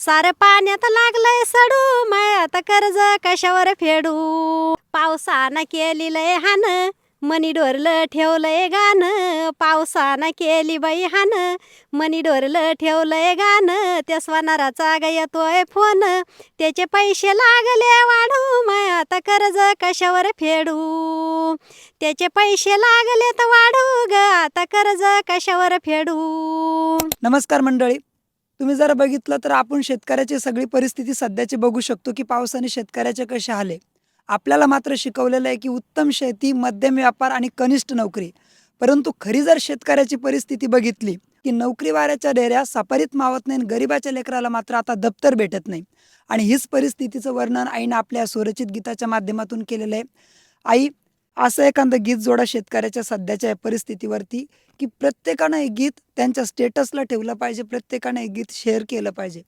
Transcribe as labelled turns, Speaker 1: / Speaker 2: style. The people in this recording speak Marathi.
Speaker 1: सारं पाण्यात लागलंय सडू. माय आता कर्ज कशावर फेडू? पावसानं केली लय हान मनी डोरलं ठेवलंय गाणं पावसानं केली बाई हान मनी डोरलं ठेवलंय गाणं त्या स्वनाराचा ग येतोय फोन त्याचे पैसे लागले वाढू. माय आता कर्ज कशावर फेडू? त्याचे पैसे लागले तर वाढू ग आता कर्ज कशावर फेडू?
Speaker 2: नमस्कार मंडळी. तुम्ही जर बघितलं तर आपण शेतकऱ्याची सगळी परिस्थिती सध्याची बघू शकतो की पावसाने शेतकऱ्याचे कसे आले आपल्याला मात्र शिकवलेलं आहे की उत्तम शेती मध्यम व्यापार आणि कनिष्ठ नोकरी. परंतु खरी जर शेतकऱ्याची परिस्थिती बघितली की नोकरी वाऱ्याच्या डेऱ्या सफारीत मावत नाही आणि गरिबाच्या लेकराला मात्र आता दप्तर भेटत नाही. आणि हीच परिस्थितीचं वर्णन आईनं आपल्या सुरचित गीताच्या माध्यमातून केलेलं आहे. आई असं एखादं गीत जोडा शेतकऱ्याच्या सध्याच्या या परिस्थितीवरती की प्रत्येकानं हे गीत त्यांच्या स्टेटसला ठेवलं पाहिजे प्रत्येकानं हे गीत शेअर केलं पाहिजे.